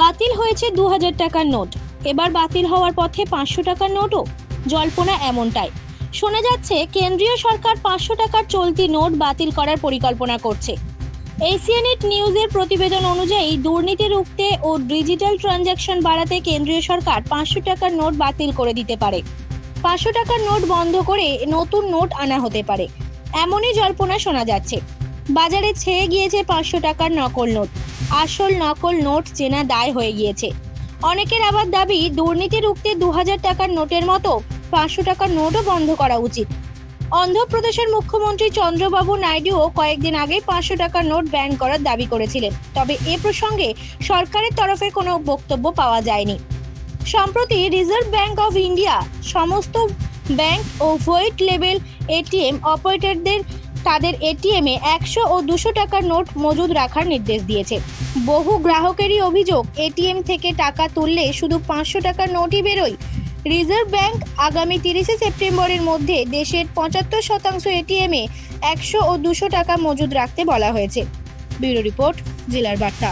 বাতিল হয়েছে দু হাজার টাকার নোট। এবার বাতিল হওয়ার পথে পাঁচশো টাকার নোটও। জল্পনা এমনটাই। শোনা যাচ্ছে, কেন্দ্রীয় সরকার পাঁচশো টাকার চলতি নোট বাতিল করার পরিকল্পনা করছে। এশিয়ানেট নিউজের প্রতিবেদন অনুযায়ী, দুর্নীতি রুখতে ও ডিজিটাল ট্রানজ্যাকশন বাড়াতে কেন্দ্রীয় সরকার পাঁচশো টাকার নোট বাতিল করে দিতে পারে। পাঁচশো টাকার নোট বন্ধ করে নতুন নোট আনা হতে পারে। এমনই জল্পনা শোনা যাচ্ছে। বাজারে ছেয়ে গিয়েছে পাঁচশো টাকার নকল নোট। আসল নকল নোট চেনা দায় হয়ে গিয়েছে। অনেকের আবার দাবি, দুর্নীতি রুখতে দু হাজার টাকার নোটের মতো পাঁচশো টাকার নোটও বন্ধ করা উচিত। অন্ধ্রপ্রদেশের মুখ্যমন্ত্রী চন্দ্রবাবু নাইডুও কয়েকদিন আগে পাঁচশো টাকার নোট ব্যান করার দাবি করেছিলেন। তবে এ প্রসঙ্গে সরকারের তরফে কোনো বক্তব্য পাওয়া যায়নি। সম্প্রতি রিজার্ভ ব্যাংক অফ ইন্ডিয়া, সমস্ত ব্যাংক ও হোয়াইট লেভেল এটিএম অপারেটরদের তাদের এটিএমে একশো ও দুশো টাকার নোট মজুদ রাখার নির্দেশ দিয়েছে। বহু গ্রাহকেরই অভিযোগ এটিএম থেকে টাকা তুললে শুধু পাঁচশো টাকার নোটই বেরোয়। রিজার্ভ ব্যাংক আগামী তিরিশে সেপ্টেম্বরের মধ্যে দেশের পঁচাত্তর শতাংশ এটিএমে একশো ও দুশো টাকা মজুদ রাখতে বলা হয়েছে। ব্যুরো রিপোর্ট, জেলার বার্তা।